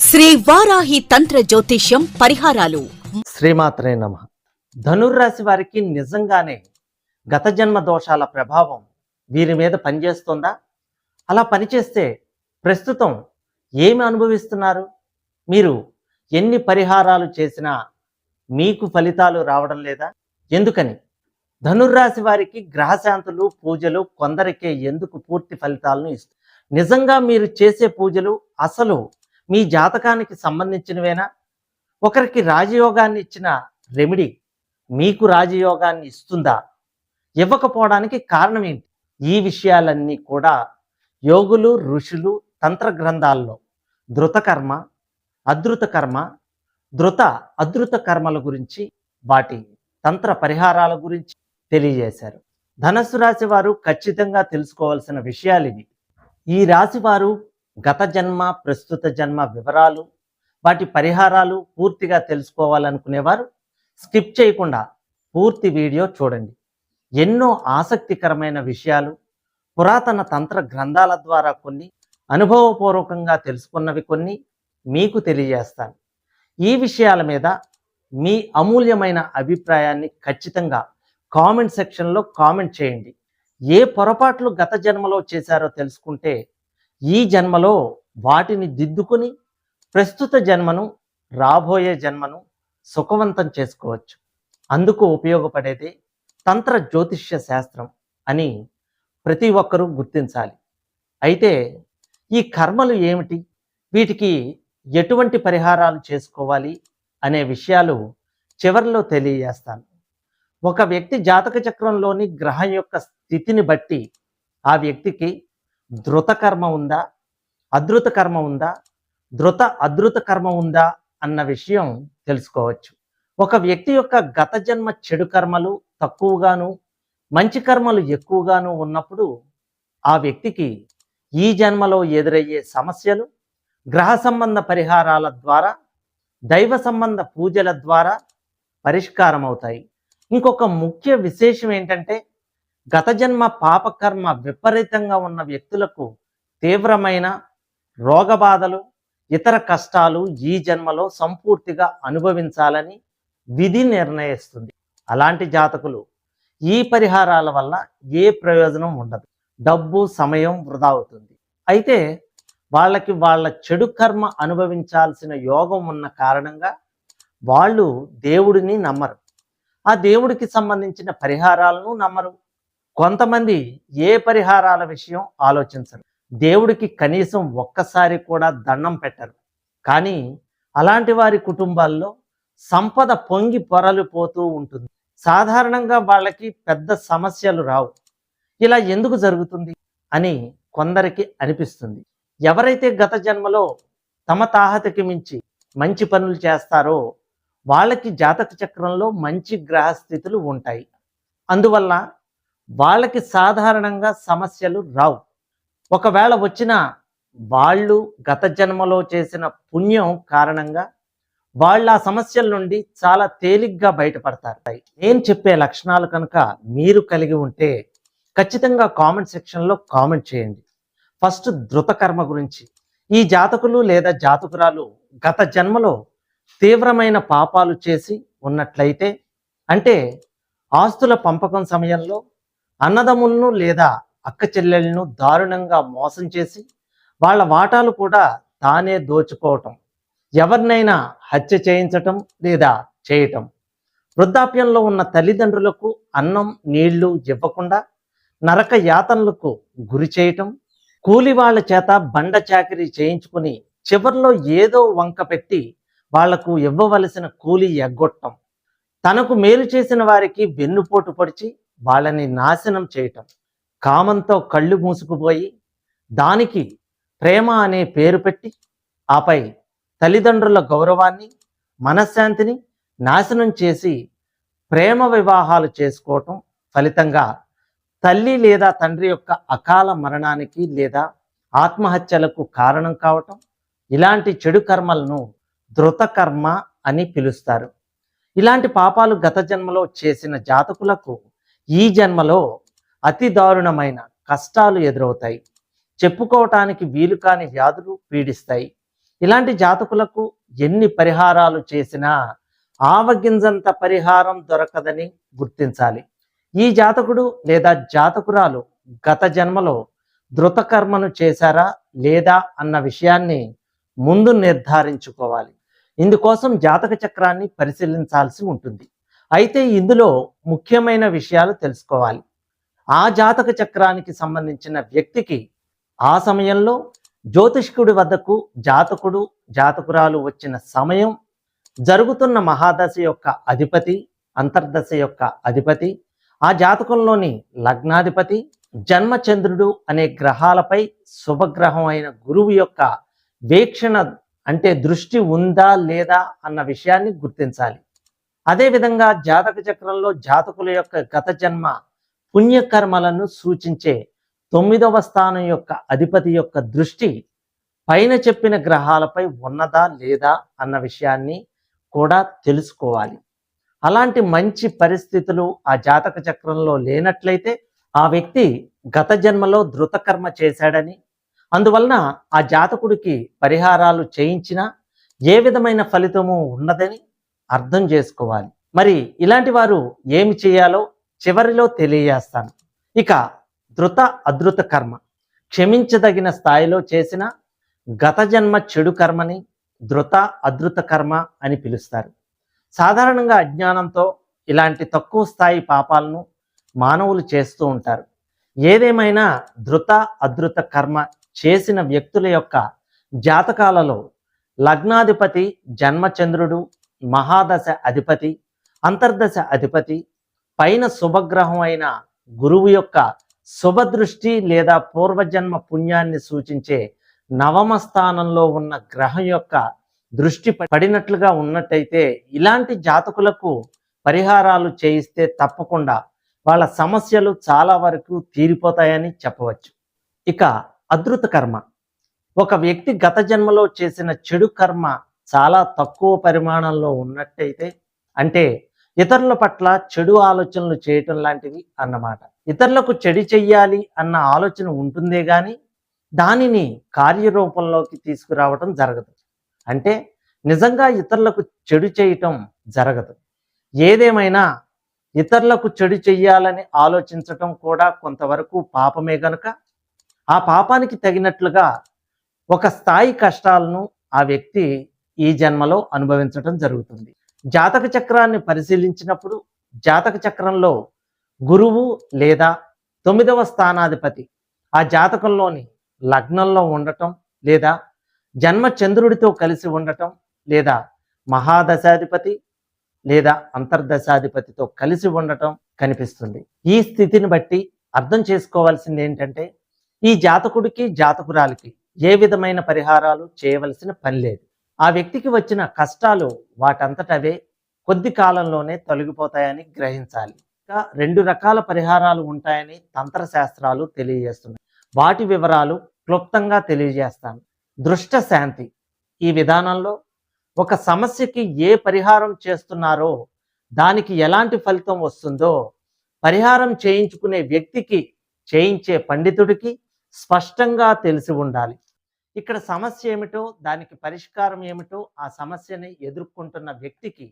శ్రీ వారాహి తంత్ర జ్యోతిష్యం పరిహారాలు. శ్రీమాత్రే నమ. ధనుర్రాశి వారికి నిజంగానే గత జన్మ దోషాల ప్రభావం వీరి మీద పనిచేస్తుందా? అలా పనిచేస్తే ప్రస్తుతం ఏమి అనుభవిస్తున్నారు? మీరు ఎన్ని పరిహారాలు చేసినా మీకు ఫలితాలు రావడం లేదా? ఎందుకని? ధనుర్రాశి వారికి గ్రహశాంతులు పూజలు కొందరికే ఎందుకు పూర్తి ఫలితాలను ఇస్తాయి నిజంగా మీరు చేసే పూజలు అసలు మీ జాతకానికి సంబంధించినవేనా? ఒకరికి రాజయోగాన్ని ఇచ్చిన రెమెడీ మీకు రాజయోగాన్ని ఇస్తుందా? ఇవ్వకపోవడానికి కారణం ఏంటి? ఈ విషయాలన్నీ కూడా యోగులు ఋషులు తంత్ర గ్రంథాల్లో ధృతకర్మ అధృత కర్మ ధృత అధృత కర్మల గురించి వాటి తంత్ర పరిహారాల గురించి తెలియజేశారు. ధనస్సు రాశి వారు ఖచ్చితంగా తెలుసుకోవాల్సిన విషయాలు ఇవి ఈ రాశి వారు గత జన్మ ప్రస్తుత జన్మ వివరాలు వాటి పరిహారాలు పూర్తిగా తెలుసుకోవాలనుకునేవారు స్కిప్ చేయకుండా పూర్తి వీడియో చూడండి. ఎన్నో ఆసక్తికరమైన విషయాలు పురాతన తంత్ర గ్రంథాల ద్వారా కొన్ని అనుభవపూర్వకంగా తెలుసుకున్నవి కొన్ని మీకు తెలియజేస్తాను. ఈ విషయాల మీద మీ అమూల్యమైన అభిప్రాయాన్ని ఖచ్చితంగా కామెంట్ సెక్షన్లో కామెంట్ చేయండి. ఏ పొరపాట్లు గత జన్మలో చేశారో తెలుసుకుంటే ఈ జన్మలో వాటిని దిద్దుకుని ప్రస్తుత జన్మను రాబోయే జన్మను సుఖవంతం చేసుకోవచ్చు. అందుకు ఉపయోగపడేది తంత్ర జ్యోతిష్య శాస్త్రం అని ప్రతి ఒక్కరూ గుర్తించాలి. అయితే ఈ కర్మలు ఏమిటి? వీటికి ఎటువంటి పరిహారాలు చేసుకోవాలి? అనే విషయాలు చివరిలో తెలియజేస్తాను. ఒక వ్యక్తి జాతక చక్రంలోని గ్రహం యొక్క స్థితిని బట్టి ఆ వ్యక్తికి ధృత కర్మ ఉందా? అధృత కర్మ ఉందా? ధృత అధృత కర్మ ఉందా? అన్న విషయం తెలుసుకోవచ్చు. ఒక వ్యక్తి యొక్క గత జన్మ చెడు కర్మలు తక్కువగాను మంచి కర్మలు ఎక్కువగాను ఉన్నప్పుడు ఆ వ్యక్తికి ఈ జన్మలో ఎదురయ్యే సమస్యలు గ్రహ సంబంధ పరిహారాల ద్వారా దైవ సంబంధ పూజల ద్వారా పరిష్కారం అవుతాయి ఇంకొక ముఖ్య విశేషం ఏంటంటే గత జన్మ పాపకర్మ విపరీతంగా ఉన్న వ్యక్తులకు తీవ్రమైన రోగబాధలు ఇతర కష్టాలు ఈ జన్మలో సంపూర్తిగా అనుభవించాలని విధి నిర్ణయిస్తుంది. అలాంటి జాతకులు ఈ పరిహారాల వల్ల ఏ ప్రయోజనం ఉండదు. డబ్బు సమయం వృధా అవుతుంది. అయితే వాళ్ళకి వాళ్ళ చెడు కర్మ అనుభవించాల్సిన యోగం ఉన్న కారణంగా వాళ్ళు దేవుడిని నమ్మరు. ఆ దేవుడికి సంబంధించిన పరిహారాలను నమ్మరు. కొంతమంది ఏ పరిహారాల విషయం ఆలోచించరు. దేవుడికి కనీసం ఒక్కసారి కూడా దండం పెట్టరు. కానీ అలాంటి వారి కుటుంబాల్లో సంపద పొంగి పొరలు పోతూ ఉంటుంది. సాధారణంగా వాళ్ళకి పెద్ద సమస్యలు రావు. ఇలా ఎందుకు జరుగుతుంది? అని కొందరికి అనిపిస్తుంది. ఎవరైతే గత జన్మలో తమ తాహతకి మించి మంచి పనులు చేస్తారో వాళ్ళకి జాతక చక్రంలో మంచి గ్రహస్థితులు ఉంటాయి. అందువల్ల వాళ్ళకి సాధారణంగా సమస్యలు రావు. ఒకవేళ వచ్చిన వాళ్ళు గత జన్మలో చేసిన పుణ్యం కారణంగా వాళ్ళు ఆ సమస్యల నుండి చాలా తేలిగ్గా బయటపడతారు. నేను చెప్పే లక్షణాలు కనుక మీరు కలిగి ఉంటే ఖచ్చితంగా కామెంట్ సెక్షన్లో కామెంట్ చేయండి. ఫస్ట్ ధృతకర్మ గురించి. ఈ జాతకులు లేదా జాతకురాలు గత జన్మలో తీవ్రమైన పాపాలు చేసి ఉన్నట్లయితే అంటే ఆస్తుల పంపకం సమయంలో అన్నదమ్ములను లేదా అక్క చెల్లెలను దారుణంగా మోసం చేసి వాళ్ళ వాటాలు కూడా తానే దోచుకోవటం ఎవరినైనా హత్య చేయించటం లేదా చేయటం. వృద్ధాప్యంలో ఉన్న తల్లిదండ్రులకు అన్నం నీళ్ళు ఇవ్వకుండా నరక యాతనలకు గురి చేయటం కూలి వాళ్ళ చేత బండ చాకరీ చేయించుకుని చివర్లో ఏదో వంక పెట్టి వాళ్ళకు ఇవ్వవలసిన కూలి ఎగ్గొట్టం. తనకు మేలు చేసిన వారికి వెన్నుపోటు పొడిచి వాళ్ళని నాశనం చేయటం. కామంతో కళ్ళు మూసుకుపోయి దానికి ప్రేమ అనే పేరు పెట్టి ఆపై తల్లిదండ్రుల గౌరవాన్ని మనశ్శాంతిని నాశనం చేసి ప్రేమ వివాహాలు చేసుకోవటం ఫలితంగా తల్లి లేదా తండ్రి యొక్క అకాల మరణానికి లేదా ఆత్మహత్యలకు కారణం కావటం ఇలాంటి చెడు కర్మలను ధృతకర్మ అని పిలుస్తారు. ఇలాంటి పాపాలు గత జన్మలో చేసిన జాతకులకు ఈ జన్మలో అతి దారుణమైన కష్టాలు ఎదురవుతాయి. చెప్పుకోవటానికి వీలు కాని వ్యాధులు పీడిస్తాయి. ఇలాంటి జాతకులకు ఎన్ని పరిహారాలు చేసినా ఆవగింజంత పరిహారం దొరకదని గుర్తించాలి. ఈ జాతకుడు లేదా జాతకురాలు గత జన్మలో ధృతకర్మను చేశారా లేదా అన్న విషయాన్ని ముందు నిర్ధారించుకోవాలి. ఇందుకోసం జాతక చక్రాన్ని పరిశీలించాల్సి ఉంటుంది. అయితే ఇందులో ముఖ్యమైన విషయాలు తెలుసుకోవాలి. ఆ జాతక చక్రానికి సంబంధించిన వ్యక్తికి ఆ సమయంలో జ్యోతిష్కుడి వద్దకు జాతకుడు జాతకురాలు వచ్చిన సమయం జరుగుతున్న మహాదశ యొక్క అధిపతి అంతర్దశ యొక్క అధిపతి ఆ జాతకంలోని లగ్నాధిపతి జన్మచంద్రుడు అనే గ్రహాలపై శుభగ్రహం అయిన గురువు యొక్క వీక్షణ అంటే దృష్టి ఉందా లేదా అన్న విషయాన్ని గుర్తించాలి. అదేవిధంగా జాతక చక్రంలో జాతకుల యొక్క గత జన్మ పుణ్యకర్మలను సూచించే తొమ్మిదవ స్థానం యొక్క అధిపతి యొక్క దృష్టి పైన చెప్పిన గ్రహాలపై ఉన్నదా లేదా అన్న విషయాన్ని కూడా తెలుసుకోవాలి. అలాంటి మంచి పరిస్థితులు ఆ జాతక చక్రంలో లేనట్లయితే ఆ వ్యక్తి గత జన్మలో ధృతకర్మ చేశాడని అందువలన ఆ జాతకుడికి పరిహారాలు చేయించినా ఏ విధమైన ఫలితము ఉన్నదని అర్థం చేసుకోవాలి. మరి ఇలాంటి వారు ఏమి చేయాలో చివరిలో తెలియజేస్తాను. ఇక ధృత అధృత కర్మ. క్షమించదగిన స్థాయిలో చేసిన గత జన్మ చెడు కర్మని ధృత అధృత కర్మ అని పిలుస్తారు. సాధారణంగా అజ్ఞానంతో ఇలాంటి తక్కువ స్థాయి పాపాలను మానవులు చేస్తూ ఉంటారు. ఏదేమైనా ధృత అధృత కర్మ చేసిన వ్యక్తుల యొక్క జాతకాలలో లగ్నాధిపతి జన్మచంద్రుడు మహాదశ అధిపతి అంతర్దశ అధిపతి పైన శుభగ్రహం అయిన గురువు యొక్క శుభదృష్టి లేదా పూర్వజన్మ పుణ్యాన్ని సూచించే నవమ స్థానంలో ఉన్న గ్రహం యొక్క దృష్టి పడినట్లుగా ఉన్నట్టయితే ఇలాంటి జాతకులకు పరిహారాలు చేయిస్తే తప్పకుండా వాళ్ళ సమస్యలు చాలా వరకు తీరిపోతాయని చెప్పవచ్చు. ఇక అదృత కర్మ ఒక వ్యక్తి గత జన్మలో చేసిన చెడు కర్మ చాలా తక్కువ పరిమాణంలో ఉన్నట్టయితే అంటే ఇతరుల పట్ల చెడు ఆలోచనలు చేయటం లాంటివి అన్నమాట. ఇతరులకు చెడు చెయ్యాలి అన్న ఆలోచన ఉంటుందే కానీ దానిని కార్యరూపంలోకి తీసుకురావటం జరగదు. అంటే నిజంగా ఇతరులకు చెడు చేయటం జరగదు. ఏదేమైనా ఇతరులకు చెడు చెయ్యాలని ఆలోచించటం కూడా కొంతవరకు పాపమే గనుక. ఆ పాపానికి తగినట్లుగా ఒక స్థాయి కష్టాలను ఆ వ్యక్తి ఈ జన్మలో అనుభవించటం జరుగుతుంది. జాతక చక్రాన్ని పరిశీలించినప్పుడు జాతక చక్రంలో గురువు లేదా తొమ్మిదవ స్థానాధిపతి ఆ జాతకంలోని లగ్నంలో ఉండటం లేదా జన్మ చంద్రుడితో కలిసి ఉండటం లేదా మహాదశాధిపతి లేదా అంతర్దశాధిపతితో కలిసి ఉండటం కనిపిస్తుంది. ఈ స్థితిని బట్టి అర్థం చేసుకోవాల్సింది ఏంటంటే ఈ జాతకుడికి జాతకురాలికి ఏ విధమైన పరిహారాలు చేయవలసిన పని లేదు. ఆ వ్యక్తికి వచ్చిన కష్టాలు వాటంతటవే కొద్ది కాలంలోనే తొలగిపోతాయని గ్రహించాలి. ఇంకా రెండు రకాల పరిహారాలు ఉంటాయని తంత్రశాస్త్రాలు తెలియజేస్తున్నాయి. వాటి వివరాలు క్లుప్తంగా తెలియజేస్తాను. దృష్ట శాంతి. ఈ విధానంలో ఒక సమస్యకి ఏ పరిహారం చేస్తున్నారో దానికి ఎలాంటి ఫలితం వస్తుందో పరిహారం చేయించుకునే వ్యక్తికి చేయించే పండితుడికి స్పష్టంగా తెలిసి ఉండాలి. ఇక్కడ సమస్య ఏమిటో దానికి పరిష్కారం ఏమిటో ఆ సమస్యని ఎదుర్కొంటున్న వ్యక్తికి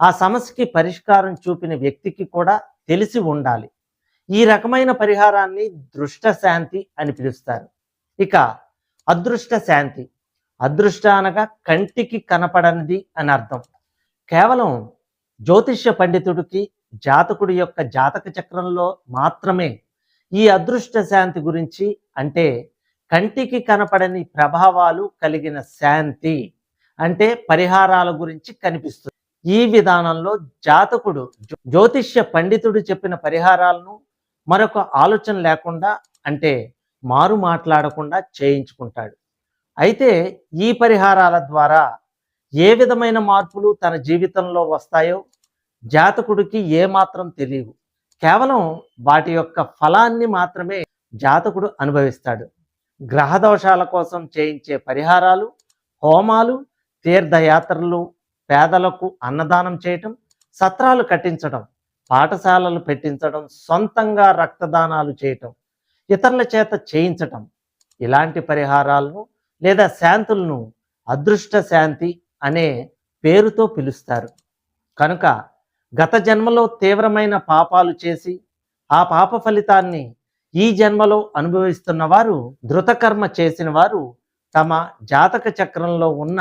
ఆ సమస్యకి పరిష్కారం చూపిన వ్యక్తికి కూడా తెలిసి ఉండాలి. ఈ రకమైన పరిహారాన్ని దృష్ట శాంతి అని పిలుస్తారు. ఇక అదృష్ట శాంతి. అదృష్ట అనగా కంటికి కనపడనిది అని అర్థం. కేవలం జ్యోతిష్య పండితుడికి జాతకుడి యొక్క జాతక చక్రంలో మాత్రమే ఈ అదృష్ట శాంతి గురించి అంటే కంటికి కనపడని ప్రభావాలు కలిగిన శాంతి అంటే పరిహారాల గురించి కనిపిస్తుంది. ఈ విధానంలో జాతకుడు జ్యోతిష్య పండితుడు చెప్పిన పరిహారాలను మరొక ఆలోచన లేకుండా అంటే మారు మాట్లాడకుండా చేయించుకుంటాడు. అయితే ఈ పరిహారాల ద్వారా ఏ విధమైన మార్పులు తన జీవితంలో వస్తాయో జాతకుడికి ఏమాత్రం తెలియవు. కేవలం వాటి యొక్క ఫలాన్ని మాత్రమే జాతకుడు అనుభవిస్తాడు. గ్రహ దోషాల కోసం చేయించే పరిహారాలు హోమాలు తీర్థయాత్రలు పేదలకు అన్నదానం చేయటం సత్రాలు కట్టించడం పాఠశాలలు పెట్టించడం సొంతంగా రక్తదానాలు చేయటం ఇతరుల చేత చేయించటం ఇలాంటి పరిహారాలను లేదా శాంతులను అదృష్ట శాంతి అనే పేరుతో పిలుస్తారు. కనుక గత జన్మలో తీవ్రమైన పాపాలు చేసి ఆ పాప ఫలితాన్ని ఈ జన్మలో అనుభవిస్తున్న వారు ధృతకర్మ చేసిన వారు తమ జాతక చక్రంలో ఉన్న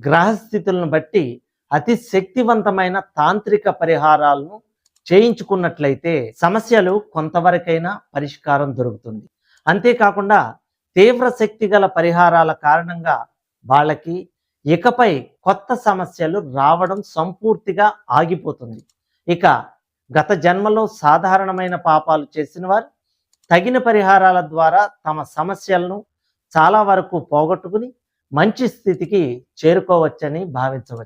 గ్రహస్థితులను బట్టి అతి శక్తివంతమైన తాంత్రిక పరిహారాలను చేయించుకున్నట్లయితే సమస్యలు కొంతవరకైనా పరిష్కారం దొరుకుతుంది. అంతేకాకుండా తీవ్ర శక్తి గల పరిహారాల కారణంగా వాళ్ళకి ఇకపై కొత్త సమస్యలు రావడం సంపూర్తిగా ఆగిపోతుంది. ఇక గత జన్మలో సాధారణమైన పాపాలు చేసిన వారు తగిన పరిహారాల ద్వారా తమ సమస్యలను చాలా వరకు పోగొట్టుకుని మంచి స్థితికి చేరుకోవచ్చని భావించవచ్చు.